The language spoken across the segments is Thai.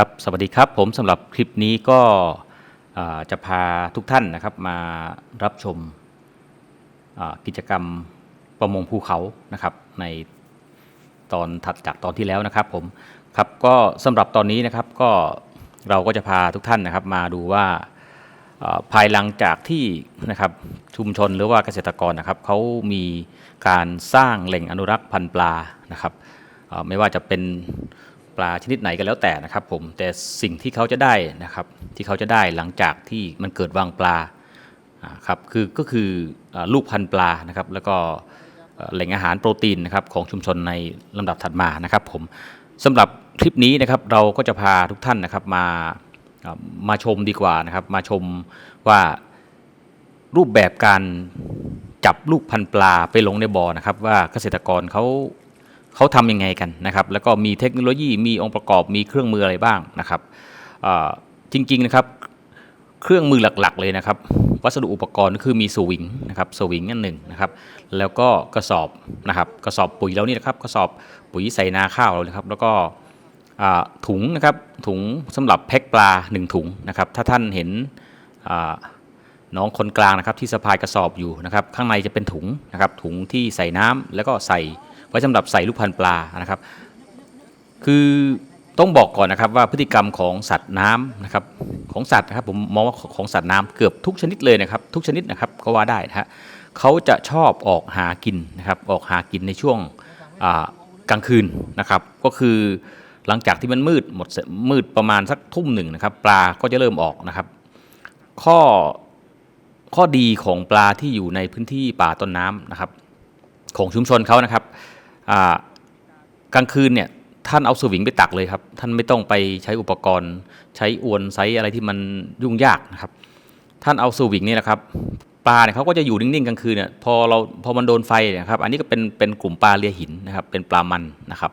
ครับสวัสดีครับผมสำหรับคลิปนี้ก็จะพาทุกท่านนะครับมารับชมกิจกรรมประมงภูเขานะครับในตอนถัดจากตอนที่แล้วนะครับผมครับก็สำหรับตอนนี้นะครับก็เราก็จะพาทุกท่านนะครับมาดูว่าภายหลังจากที่นะครับชุมชนหรือว่าเกษตรกรนะครับเขามีการสร้างแหล่งอนุรักษ์พันธุ์ปลานะครับไม่ว่าจะเป็น ปลาชนิดไหนก็แล้วแต่นะครับผมแต่สิ่งที่เขาจะได้นะครับที่เขาจะได้หลังจากที่มันเกิดวางปลาครับคือก็คืออลูกพันธุ์ปลานะครับแล้วก็แหล่งอาหารโปรตีนนะครับของชุมชนในลำดับถัดมานะครับผมสำหรับคลิปนี้นะครับเราก็จะพาทุกท่านนะครับมาอ่ามาชมดีกว่านะครับมาชมว่ารูปแบบการจับลูกพันธุ์ปลาไปลงในบ่อนะครับ ว่าเกษตรกรเขา เขาทำยังไงกันนะครับแล้วก็มีเทคโนโลยีมีองค์ประกอบมีเครื่องมืออะไรบ้างนะครับจริงๆนะครับเครื่องมือหลักๆเลยนะครับ วัสดุอุปกรณ์ก็คือมีสวิงนะครับสวิงอันหนึ่งนะครับแล้วก็กระสอบนะครับกระสอบปุ๋ยแล้วนี่นะครับกระสอบปุ๋ยใส่นาข้าวเรานะครับแล้วก็ถุงนะครับถุงสำหรับแพ็คปลา 1 ถุงนะครับถ้าท่านเห็นน้องคนกลางนะครับที่สะพายกระสอบอยู่นะครับข้างในจะเป็นถุงนะครับถุงที่ใส่น้ำแล้วก็ใส่ ว้สำหรับใส่ลูกพันปลานะครับ คือต้องบอกก่อนนะครับว่าพฤติกรรมของสัตว์น้ำนะครับของสัตว์นะครับผมมองว่าของสัตว์น้ำเกือบทุกชนิดเลยนะครับ ทุกชนิดนะครับก็ว่าได้นะฮะเขาจะชอบออกหากินนะครับออกหากินในช่วงกลางคืนนะครับ ก็คือหลังจากที่มันมืดหมดเสมืดประมาณสักทุ่มหนึ่งนะครับ ปลาก็จะเริ่มออกนะครับ ข้อข้อดีของปลาที่อยู่ในพื้นที่ป่าต้นน้ำนะครับ ของชุมชนเขานะครับ กลางคืนเนี่ยท่านเอาสวิงไปตักเลยครับ ท่านไม่ต้องไปใช้อุปกรณ์ ใช้อวนไซอะไรที่มันยุ่งยากนะครับ ท่านเอาสวิงนี่นะครับปลาเนี่ยเขาก็จะอยู่นิ่งๆกลางคืนเนี่ยพอเราพอมันโดนไฟเนี่ยนะครับอันนี้ก็เป็นเป็นกลุ่มปลาเลียหินนะครับเป็นปลามันนะครับ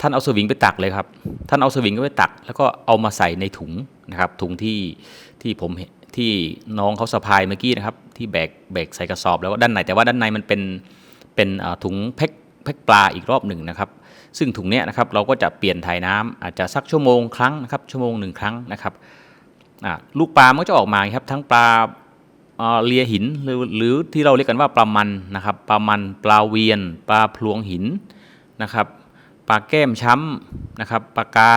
ท่านเอาสวิงไปตักเลยครับ ท่านเอาสวิงไปตัก แล้วก็เอามาใส่ในถุงนะครับถุงที่ที่ผมเห็นที่น้องเขาสะพายเมื่อกี้นะครับที่แบกแบกใส่กระสอบแล้วก็ด้านในแต่ว่าด้านในมันเป็นเป็นถุงแพ็ค แพ็คปลาอีกรอบหนึ่งนะครับ ซึ่งถุงเนี้ยนะครับเราก็จะเปลี่ยนถ่ายน้ำอาจจะสักชั่วโมงครั้งนะครับชั่วโมงหนึ่งครั้งนะครับลูกปลามันก็จะออกมาครับทั้งปลาเลียหินหรือหรือที่เราเรียกกันว่าปลามันนะครับปลามันปลาเวียน ปลาพลวงหินนะครับปลาแก้มช้ำนะครับปลากา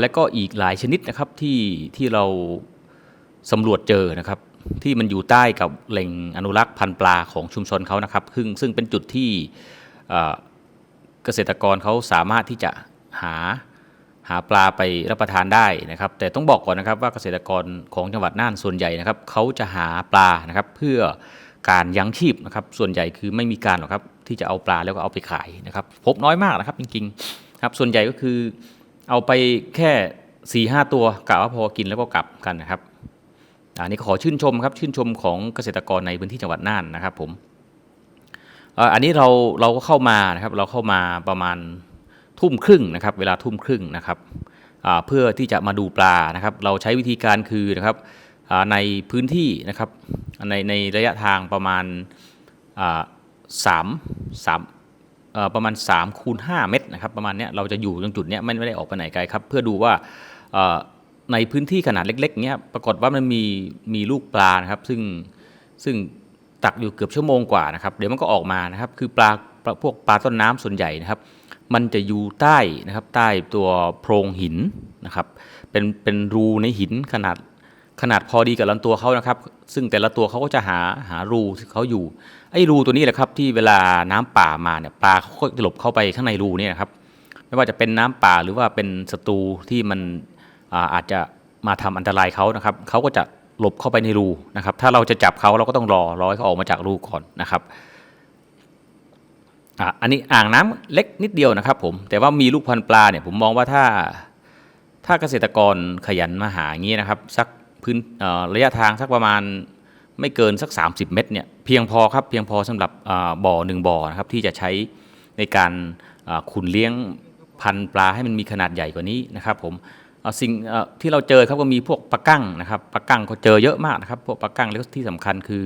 และก็อีกหลายชนิดนะครับที่ที่เราสำรวจเจอนะครับ ที่มันอยู่ใต้กับแหล่งอนุรักษ์พันธุ์ปลาของชุมชนเขานะครับ ซึ่งซึ่งเป็นจุดที่เกษตรกรเขาสามารถที่จะหาหาปลาไปรับประทานได้นะครับ แต่ต้องบอกก่อนนะครับว่าเกษตรกรของจังหวัดน่านส่วนใหญ่นะครับเขาจะหาปลานะครับเพื่อการยั้งชีพนะครับ ส่วนใหญ่คือไม่มีการหรอกครับที่จะเอาปลาแล้วก็เอาไปขายนะครับ พบน้อยมากนะครับจริงๆครับส่วนใหญ่ก็คือเอาไปแค่4ี่ห้าตัวกะว่าพอกินแล้วก็กลับกันนะครับ อันนี้ขอชื่นชมครับชื่นชมของเกษตรกรในพื้นที่จังหวัดน่านนะครับผมอันนี้เราเราก็เข้ามานะครับเราเข้ามาประมาณทุ่มครึ่งนะครับ เวลาทุ่มครึ่งนะครับเพื่อที่จะมาดูปลานะครับ เราใช้วิธีการคือนะครับในพื้นที่นะครับในในระยะทางประมาณสามสามประมาณ3คูณ5เมตรนะครับประมาณเนี้ยเราจะอยู่ตรงจุดเนี้ยไม่ไม่ได้ออกไปไหนไกลครับ เพื่อดูว่า ในพื้นที่ขนาดเล็กๆเนี้ยปรากฏว่ามันมีมีลูกปลานะครับ ซึ่งซึ่งตักอยู่เกือบชั่วโมงกว่านะครับ เดี๋ยวมันก็ออกมานะครับ คือปลาพวกปลาต้นน้ำส่วนใหญ่นะครับ มันจะอยู่ใต้นะครับใต้ตัวโพรงหินนะครับ เป็นเป็นรูในหินขนาดขนาดพอดีกับลำตัวเขานะครับ ซึ่งแต่ละตัวเขาก็จะหาหารูที่เขาอยู่ ไอ้รูตัวนี้แหละครับที่เวลาน้ำป่ามาเนี่ยปลาเขาก็จะหลบเข้าไปข้างในรูเนี่ยนะครับ ไม่ว่าจะเป็นน้ำป่าหรือว่าเป็นศัตรูที่มัน อาจจะมาทำอันตรายเขานะครับเขาก็จะหลบเข้าไปในรูนะครับ ถ้าเราจะจับเขาเราก็ต้องรอรอให้เขาออกมาจากรูก่อนนะครับอันนี้อ่างน้ำเล็กนิดเดียวนะครับ ผมแต่ว่ามีลูกพันปลาเนี่ยผมมองว่าถ้าถ้าเกษตรกรขยันมาหาอย่างนี้นะครับสักพื้นระยะทางสักประมาณไม่เกินสัก 30 เมตรเนี่ยเพียงพอครับเพียงพอสำหรับบ่อหนึ่งบ่อนะครับที่จะใช้ในการขุนเลี้ยงพันปลาให้มันมีขนาดใหญ่กว่านี้นะครับผม สิ่งที่เราเจอครับก็มีพวกปลากั้งนะครับปลากั้งก็เจอเยอะมากนะครับ พวกปลากั้งแล้วที่สำคัญคือ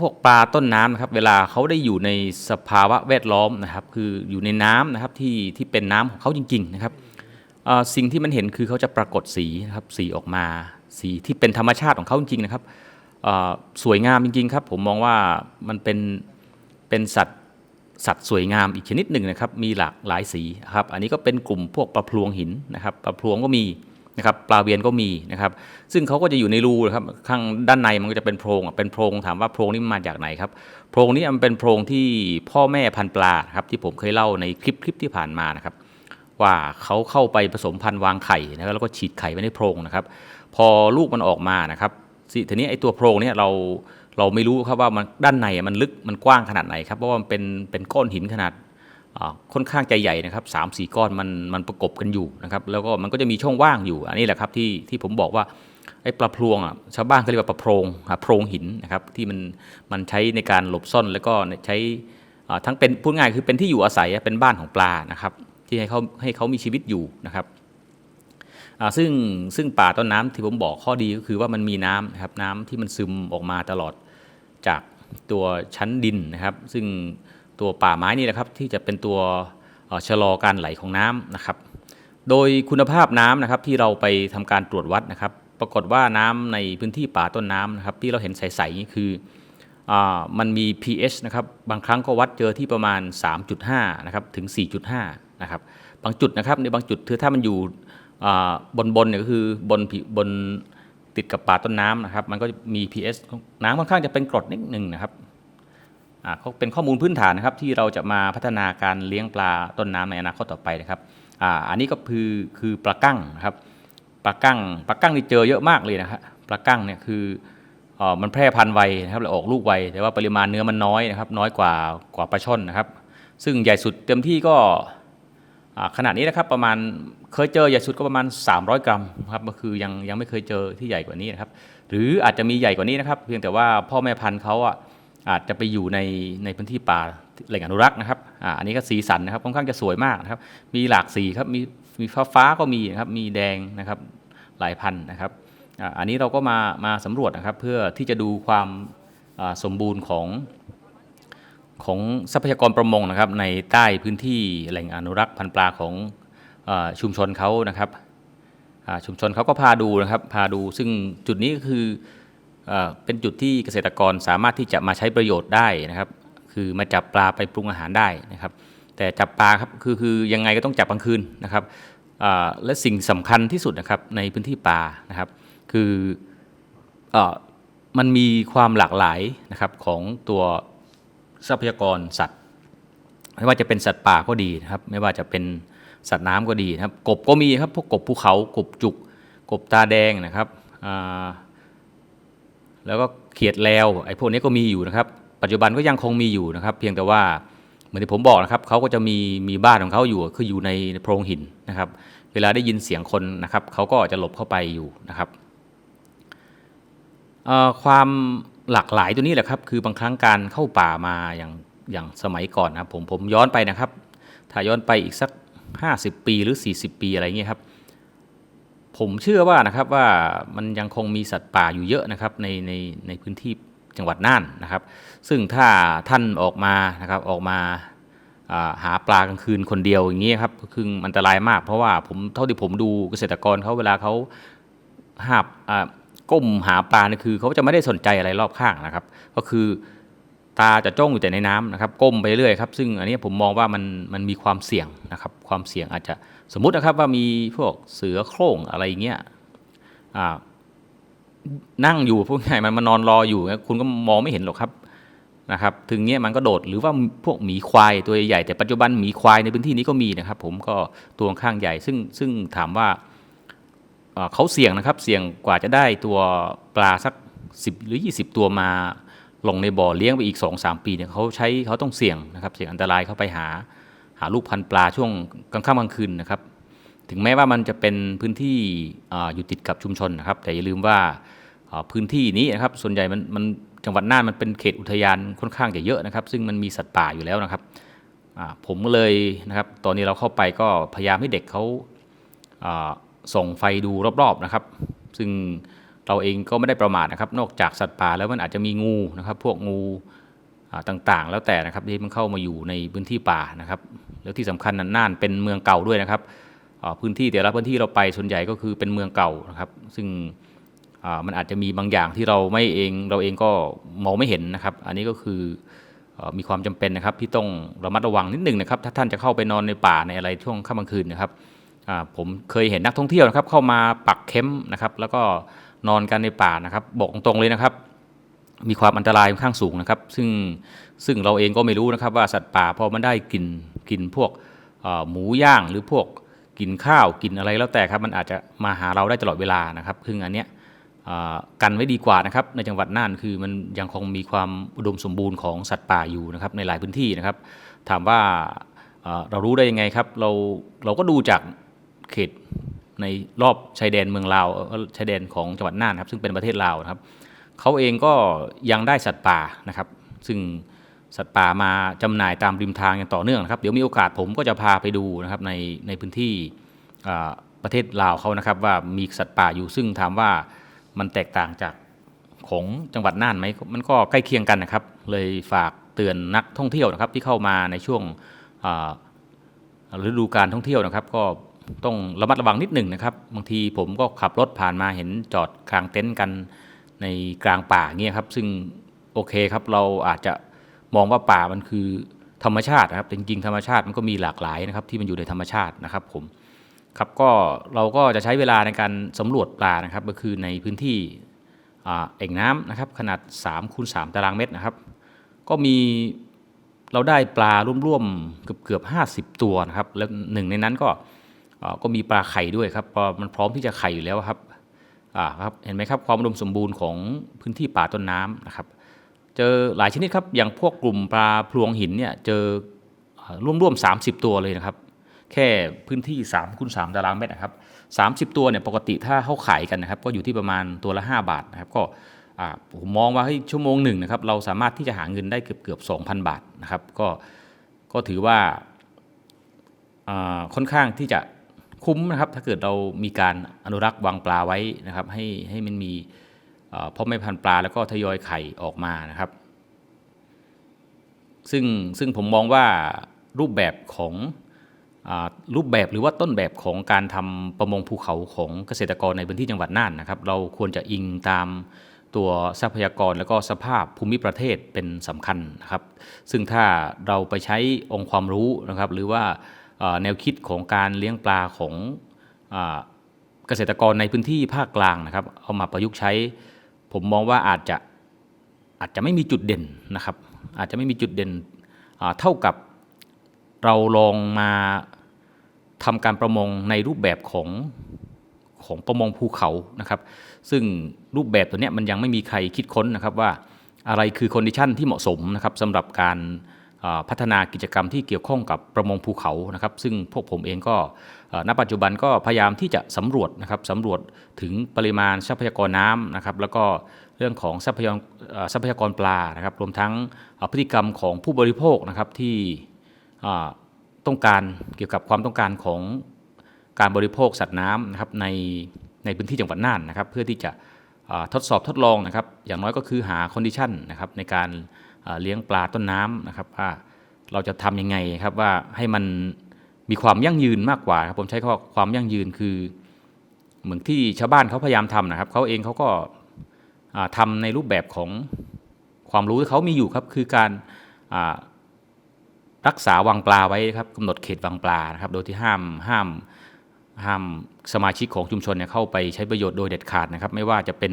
พวกปลาต้นน้ำนะครับ เวลาเขาได้อยู่ในสภาวะแวดล้อมนะครับ คืออยู่ในน้ำนะครับที่ที่เป็นน้ำของเขาจริง ๆ นะครับสิ่งที่มันเห็นคือเขาจะปรากฏสีนะครับสีออกมา สีที่เป็นธรรมชาติของเขาจริงๆนะครับสวยงามจริงๆครับ ผมมองว่ามันเป็นเป็นสัตว์ สัตว์สวยงามอีกชนิดหนึ่งนะครับ มีหลากหลายสีครับ อันนี้ก็เป็นกลุ่มพวกปลาพลวงหินนะครับ ปลาพลวงก็มีนะครับ ปลาเวียนก็มีนะครับ ซึ่งเขาก็จะอยู่ในรูนะครับ ข้างด้านในมันก็จะเป็นโพรง เป็นโพรง ถามว่าโพรงนี้มาจากไหนครับ โพรงนี้มันเป็นโพรงที่พ่อแม่พันปลาครับที่ผมเคยเล่าในคลิปคลิปที่ผ่านมานะครับ ว่าเขาเข้าไปผสมพันธุ์วางไข่นะครับแล้วก็ฉีดไข่ไว้ในโพรงนะครับ พอลูกมันออกมานะครับทีนี้ไอ้ตัวโพรงเนี่ยเรา เราไม่รู้ครับว่ามันด้านในมันลึกมันกว้างขนาดไหนครับเพราะว่ามันเป็นเป็นก้อนหินขนาดค่อนข้างใจใหญ่นะครับสามสี่ก้อนมันมันประกบกันอยู่นะครับแล้วก็มันก็จะมีช่องว่างอยู่ อันนี้แหละครับที่ที่ผมบอกว่าไอ้ปลาพลวงอะชาวบ้านเขาเรียกว่าปลาโพรงอ่าโพรงหินนะครับที่มันมันใช้ในการหลบซ่อนแล้วก็ใช้อ่าทั้งเป็นพูดง่ายคือเป็นที่อยู่อาศัยเป็นบ้านของปลานะครับที่ให้เขาให้เขามีชีวิตอยู่นะครับอ่าซึ่งซึ่งป่าต้นน้ำที่ผมบอกข้อดีก็คือว่ามันมีน้ำนะครับน้ำที่มันซึมออกมาตลอด จากตัวชั้นดินนะครับ ซึ่งตัวป่าไม้นี่แหละครับที่จะเป็นตัวชะลอการไหลของน้ำนะครับ โดยคุณภาพน้ำนะครับที่เราไปทำการตรวจวัดนะครับ ปรากฏว่าน้ำในพื้นที่ป่าต้นน้ำนะครับ ที่เราเห็นใสๆนี่คืออมันมี pH นะครับบางครั้งก็วัดเจอที่ประมาณ 3.5นะครับถึง 4.5นะครับบางจุดนะครับในบางจุดคือถ้ามันอยู่บนบนเนี่ยก็คือบนบน ติดกับป่าต้นน้ำนะครับ มันก็มี pH น้ำค่อนข้างจะเป็นกรดนิดหนึ่งนะครับอ่าเขาเป็นข้อมูลพื้นฐานนะครับ ที่เราจะมาพัฒนาการเลี้ยงปลาต้นน้ำในอนาคตต่อไปนะครับอ่าอันนี้ก็คือคือปลากั้งนะครับปลากั้งปลากั้งนี่เจอเยอะมากเลยนะครับปลากั้งเนี่ยคืออ่อมันแพร่พันธุ์ไวนะครับแล้วออกลูกไวแต่ว่าปริมาณเนื้อมันน้อยนะครับ น้อยกว่ากว่าปลาช่อนนะครับ ซึ่งใหญ่สุดเต็มที่ก็ ขนาดนี้นะครับประมาณเคยเจอใหญ่สุดก็ประมาณ 300 กรัมครับก็คือยังยังไม่เคยเจอที่ใหญ่กว่านี้นะครับหรืออาจจะมีใหญ่กว่านี้นะครับเพียงแต่ว่าพ่อแม่พันธุ์เขาอะอาจจะไปอยู่ในในพื้นที่ป่าแหล่งอนุรักษ์นะครับอ่าอันนี้ก็สีสันนะครับค่อนข้างจะสวยมากนะครับมีหลากสีครับมีมีฟ้าฟ้าก็มีนะครับมีแดงนะครับหลายพันธุ์นะครับอ่าอันนี้เราก็มามาสำรวจนะครับเพื่อที่จะดูความสมบูรณ์ของ ของทรัพยากรประมงนะครับในใต้พื้นที่แหล่งอนุรักษ์พันธุ์ปลาของอชุมชนเขานะครับชุมชนเขาก็พาดูนะครับพาดูซึ่งจุดนี้ก็คือเอเป็นจุดที่เกษตรกรสามารถที่จะมาใช้ประโยชน์ได้นะครับ คือมาจับปลาไปปรุงอาหารได้นะครับ แต่จับปลาครับคือคือยังไงก็ต้องจับกลางคืนนะครับและสิ่งสำคัญที่สุดนะครับในพื้นที่ป่านะครับ คืออมันมีความหลากหลายนะครับของตัว ทรัพยากรสัตว์ ไม่ว่าจะเป็นสัตว์ป่าก็ดีนะครับ ไม่ว่าจะเป็นสัตว์น้ำก็ดีนะครับ กบก็มีครับพวกกบภูเขากบจุก กบตาแดงนะครับแล้วก็เขียดแลวไอ้พวกนี้ก็มีอยู่นะครับ ปัจจุบันก็ยังคงมีอยู่นะครับ เพียงแต่ว่าเหมือนที่ผมบอกนะครับเขาก็จะมีมีบ้านของเขาอยู่คืออยู่ในโพรงหินนะครับ เวลาได้ยินเสียงคนนะครับเขาก็จะหลบเข้าไปอยู่นะครับความ หลากหลายตัวนี้แหละครับคือบางครั้งการเข้าป่ามาอย่างอย่างสมัยก่อนนะครับผมผมย้อนไปนะครับ ถ้าย้อนไปอีกสัก 50 ปีหรือ 40 ปีอะไรเงี้ยครับ ผมเชื่อว่านะครับว่ามันยังคงมีสัตว์ป่าอยู่เยอะนะครับในในในพื้นที่จังหวัดน่านนะครับ ซึ่งถ้าท่านออกมานะครับออกมาหาปลากลางคืนคนเดียวอย่างเงี้ยครับคืออันตรายมาก เพราะว่าผมเท่าที่ผมดูเกษตรกรเขาเวลาเขาหาบ ก้มหาปลาเนี่ยคือเขาจะไม่ได้สนใจอะไรรอบข้างนะครับ ก็คือตาจะจ้องอยู่แต่ในน้ำนะครับ ก้มไปเรื่อยครับ ซึ่งอันนี้ผมมองว่ามันมันมีความเสี่ยงนะครับ ความเสี่ยงอาจจะสมมุตินะครับว่ามีพวกเสือโคร่งอะไรเงี้ยนั่งอยู่พวกไงมันมานอนรออยู่คุณก็มองไม่เห็นหรอกครับนะครับ ถึงเนี้ยมันก็โดดหรือว่าพวกหมีควายตัวใหญ่แต่ปัจจุบันหมีควายในพื้นที่นี้ก็มีนะครับ ผมก็ตัวข้างใหญ่ซึ่งซึ่งถามว่า เขาเสี่ยงนะครับเสี่ยงกว่าจะได้ตัวปลาสัก 10 หรือ 20 ตัวมาลงในบ่อเลี้ยงไปอีก 2-3 ปีเนี่ยเขาใช้เขาต้องเสี่ยงนะครับเสี่ยงอันตรายเข้าไปหาหาลูกพันปลาช่วงกลางค่ำกลางคืนนะครับ ถึงแม้ว่ามันจะเป็นพื้นที่ออยู่ติดกับชุมชนนะครับ แต่อย่าลืมว่าพื้นที่นี้นะครับส่วนใหญ่มันมันจังหวัดน่านมันเป็นเขตอุทยานค่อนข้างจะเยอะนะครับ ซึ่งมันมีสัตว์ป่าอยู่แล้วนะครับผมก็เลยนะครับ ตอนนี้เราเข้าไปก็พยายามให้เด็กเขา ส่องไฟดูรอบๆนะครับ ซึ่งเราเองก็ไม่ได้ประมาทนะครับ นอกจากสัตว์ป่าแล้วมันอาจจะมีงูนะครับ พวกงูต่างๆ แล้วแต่นะครับที่มันเข้ามาอยู่ในพื้นที่ป่านะครับ แล้วที่สำคัญนั้นน่านเป็นเมืองเก่าด้วยนะครับพื้นที่แต่ละพื้นที่เราไปส่วนใหญ่ก็คือเป็นเมืองเก่านะครับ ซึ่งมันอาจจะมีบางอย่างที่เราไม่เองเราเองก็มองไม่เห็นนะครับ อันนี้ก็คืออมีความจำเป็นนะครับที่ต้องระมัดระวังนิดหนึ่งนะครับ ถ้าท่านจะเข้าไปนอนในป่าในอะไรช่วงค่ำกลางคืนนะครับ ผมเคยเห็นนักท่องเที่ยวนะครับ เข้ามาปักเข็มนะครับ แล้วก็นอนกันในป่านะครับ บอกตรงๆเลยนะครับ มีความอันตรายค่อนข้างสูงนะครับ ซึ่งซึ่งเราเองก็ไม่รู้นะครับว่าสัตว์ป่าพอมันได้กลิ่นกลิ่นพวกหมูย่างหรือพวกกลิ่นข้าวกินอะไรแล้วแต่ครับมันอาจจะมาหาเราได้ตลอดเวลานะครับซึ่งอันเนี้ยกันไว้ดีกว่านะครับในจังหวัดน่านคือมันยังคงมีความอุดมสมบูรณ์ของสัตว์ป่าอยู่นะครับในหลายพื้นที่นะครับ ถามว่าเรารู้ได้ยังไงครับเราเราก็ดูจาก เขตในรอบชายแดนเมืองลาวชายแดนของจังหวัดน่านครับซึ่งเป็นประเทศลาวนะครับเขาเองก็ยังได้สัตว์ป่านะครับ ซึ่งสัตว์ป่ามาจำหน่ายตามริมทางอย่างต่อเนื่องนะครับ เดี๋ยวมีโอกาสผมก็จะพาไปดูนะครับในในพื้นที่ประเทศลาวเขานะครับ ว่ามีสัตว์ป่าอยู่ซึ่งถามว่ามันแตกต่างจากของจังหวัดน่านไหมมันก็ใกล้เคียงกันนะครับ เลยฝากเตือนนักท่องเที่ยวนะครับที่เข้ามาในช่วงฤดูการท่องเที่ยวนะครับ ก็ ต้องระมัดระวังนิดหนึ่งนะครับ บางทีผมก็ขับรถผ่านมาเห็นจอดกลางเต็นท์กันในกลางป่าเงี้ยครับ ซึ่งโอเคครับเราอาจจะมองว่าป่ามันคือธรรมชาตินะครับจริงๆธรรมชาติมันก็มีหลากหลายนะครับที่มันอยู่ในธรรมชาตินะครับผมครับก็เราก็จะใช้เวลาในการสำรวจปลานะครับ ก็คือในพื้นที่เอ่งน้ำนะครับขนาด3คูณ3ตารางเมตรนะครับ ก็มีเราได้ปลาร่วมๆเกือบเกือบห้าสิบตัวนะครับ แล้วหนึ่งในนั้นก็ ก็มีปลาไข่ด้วยครับเพราะมันพร้อมที่จะไข่อยู่แล้วครับอ่าครับเห็นไหมครับความอุดมสมบูรณ์ของพื้นที่ป่าต้นน้ำนะครับ เจอหลายชนิดครับอย่างพวกกลุ่มปลาพลวงหินเนี่ยเจอเอ่อร่วมๆ30ตัวเลยนะครับ แค่พื้นที่3คูณ3ตารางเมตรนะครับ30ตัวเนี่ยปกติถ้าเขาขายกันนะครับ ก็อยู่ที่ประมาณตัวละ 5 บาทนะครับ ก็ผมมองว่าเฮ้ยชั่วโมงหนึ่งนะครับเราสามารถที่จะหาเงินได้เกือบเกือบ2,000 บาทนะครับ ก็ก็ถือว่าค่อนข้างที่จะ คุ้มนะครับ ถ้าเกิดเรามีการอนุรักษ์วางปลาไว้นะครับ ให้ให้มันมีพ่อแม่พันธุ์ปลาแล้วก็ทยอยไข่ออกมานะครับ ซึ่งซึ่งผมมองว่ารูปแบบของอรูปแบบหรือว่าต้นแบบของการทำประมงภูเขาของเกษตรกรในพื้นที่จังหวัดน่านนะครับ เราควรจะอิงตามตัวทรัพยากรแล้วก็สภาพภูมิประเทศเป็นสำคัญนะครับ ซึ่งถ้าเราไปใช้องค์ความรู้นะครับ หรือว่า แนวคิดของการเลี้ยงปลาของเกษตรกรในพื้นที่ภาคกลางนะครับ เอามาประยุกต์ใช้ ผมมองว่าอาจจะอาจจะไม่มีจุดเด่นนะครับ อาจจะไม่มีจุดเด่นเท่ากับเราลองมาทำการประมงในรูปแบบของของประมงภูเขานะครับ ซึ่งรูปแบบตัวนี้มันยังไม่มีใครคิดค้นนะครับว่าอะไรคือคอนดิชันที่เหมาะสมนะครับสำหรับการ พัฒนากิจกรรมที่เกี่ยวข้องกับประมงภูเขานะครับ ซึ่งพวกผมเองก็ณปัจจุบันก็พยายามที่จะสำรวจนะครับสำรวจถึงปริมาณทรัพยากรน้ำนะครับ แล้วก็เรื่องของทรัพยากรทรัพยากรปลานะครับ รวมทั้งพฤติกรรมของผู้บริโภคนะครับที่ต้องการเกี่ยวกับความต้องการของการบริโภคสัตว์น้ำนะครับในในพื้นที่จังหวัดน่านนะครับ เพื่อที่จะทดสอบทดลองนะครับ อย่างน้อยก็คือหาคอนดิชันนะครับในการ เลี้ยงปลาต้นน้ำนะครับว่าเราจะทำยังไงครับว่าให้มันมีความยั่งยืนมากกว่าครับผมใช้คำว่าความยั่งยืนคือ เหมือนที่ชาวบ้านเขาพยายามทำนะครับเขาเองเขาก็อ่าทำในรูปแบบของความรู้ที่เขามีอยู่ครับคือการรักษาวังปลาไว้ครับกำหนดเขตวังปลานะครับ โดยที่ห้ามห้าม ห้ามสมาชิกของชุมชนเนี่ยเข้าไปใช้ประโยชน์โดยเด็ดขาดนะครับ ไม่ว่าจะเป็น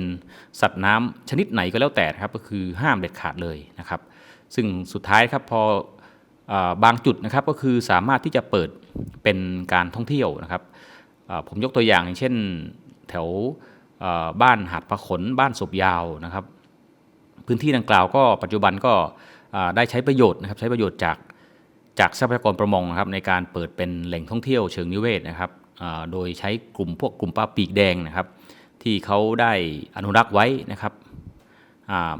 สัตว์น้ำชนิดไหนก็แล้วแต่ครับก็คือห้ามเด็ดขาดเลยนะครับ ซึ่งสุดท้ายครับพออบางจุดนะครับก็คือสามารถที่จะเปิดเป็นการท่องเที่ยวนะครับผมยกตัวอย่างอย่างเช่นแถวบ้านหาดพะขนบ้านศพยาวนะครับ พื้นที่ดังกล่าวก็ปัจจุบันก็ได้ใช้ประโยชน์นะครับใช้ประโยชน์จากจากทรัพยากรประมงนะครับในการเปิดเป็นแหล่งท่องเที่ยวเชิงนิเวศนะครับ โดยใช้กลุ่มพวกกลุ่มปลาปีกแดงนะครับ ที่เขาได้อนุรักษ์ไว้นะครับ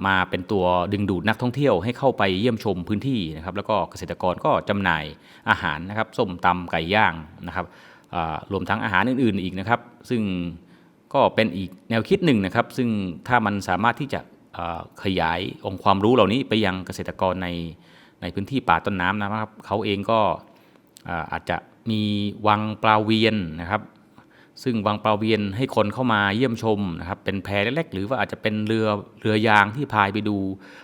มาเป็นตัวดึงดูดนักท่องเที่ยวให้เข้าไปเยี่ยมชมพื้นที่นะครับ แล้วก็เกษตรกรก็จำหน่ายอาหารนะครับส้มตำไก่ย่างนะครับรวมทั้งอาหารอื่นๆอีกนะครับ ซึ่งก็เป็นอีกแนวคิดหนึ่งนะครับ ซึ่งถ้ามันสามารถที่จะขยายองค์ความรู้เหล่านี้ไปยังเกษตรกรในในพื้นที่ป่าต้นน้ำนะครับเขาเองก็อาจจะ มีวังปลาเวียนนะครับ ซึ่งวังปลาเวียนให้คนเข้ามาเยี่ยมชมนะครับ เป็นแพเล็กๆหรือว่าอาจจะเป็นเรือเรือยางที่พายไปดู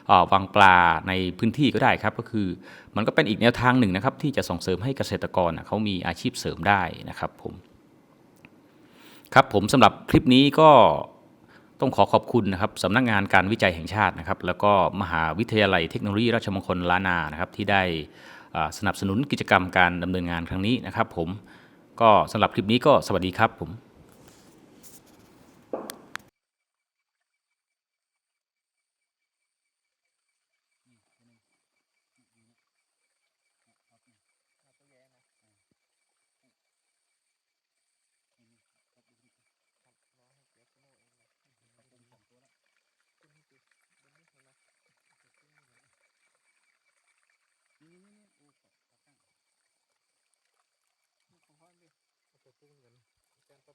อ่อวังปลาในพื้นที่ก็ได้ครับ ก็คือมันก็เป็นอีกแนวทางหนึ่งนะครับ ที่จะส่งเสริมให้เกษตรกรนะเขามีอาชีพเสริมได้นะครับผมครับผมสำหรับคลิปนี้ก็ต้องขอขอบคุณนะครับสำนักงานการวิจัยแห่งชาตินะครับ แล้วก็มหาวิทยาลัยเทคโนโลยีราชมงคลล้านนานะครับที่ได้ สนับสนุนกิจกรรมการดำเนินงานครั้งนี้นะครับ ผมก็สำหรับคลิปนี้ก็สวัสดีครับผม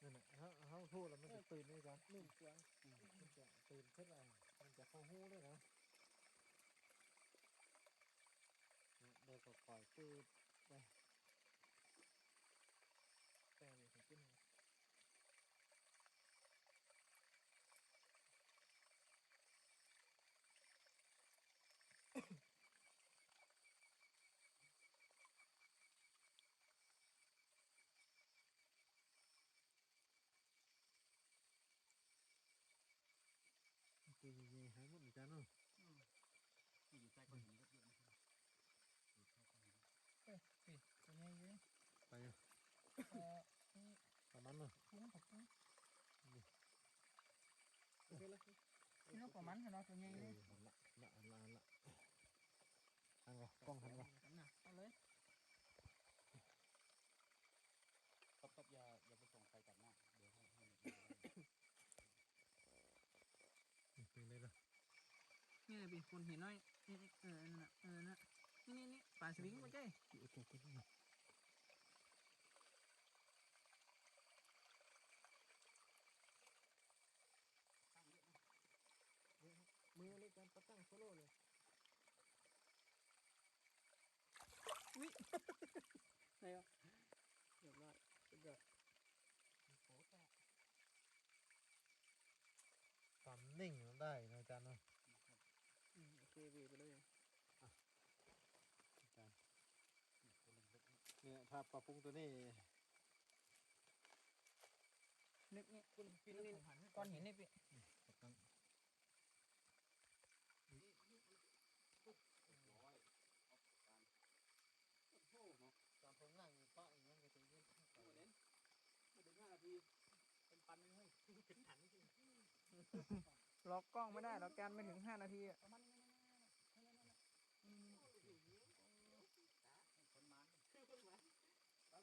นั่นน่ะ เขาเขาพูดแล้วมันจะตื่นด้วยกันนุ่มเสียงมันจะตื่นขึ้นมามันจะเข้าหูด้วยนะเดี๋ยวก็ปล่อยปืดไปแต่เนี่ยผมขึ้นมา ตัวใหญ่ๆหายหมดเหมือนกันเนาะไปอะประมาณเนาะนี่ก็ประมาณเนาะตัวใหญ่เอเลอยหันละละหันละหันละหันละกล้องหันละ เอาเลย ครับครับอย่าอย่าไปส่งไฟตัดหน้าเดี๋ยวให้ให้ เป็นเลยนะ นี่เลย พี่คนเห็นน้อยนี่นี่เออนั่นน่ะเออนั่นน่ะนี่นี่นี่ปลาสลิงไม่ใช่อยู่ตัวตัวนี้มือเล็กกันปะตั้งโซโล่เลยไหนอะเรียบร้อยสุดยอดความนิ่งมันได้นะอาจารย์เนาะ อืมโอเคพี่ไปเลย เนี่ยถ้าปรับปรุงตัวนี้ นึกนี่คุณพี่นึกก้อนหินนี่พี่ตามผมนั่งป้าอย่างนั้นก็จะเย็นล็อกกล้องไม่ได้ล็อกการไม่ถึงห้านาทีอะ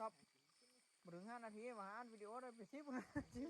ตอบบ่ถึงห้านาทีมาอ่านวิดีโอได้ไปสิบนาที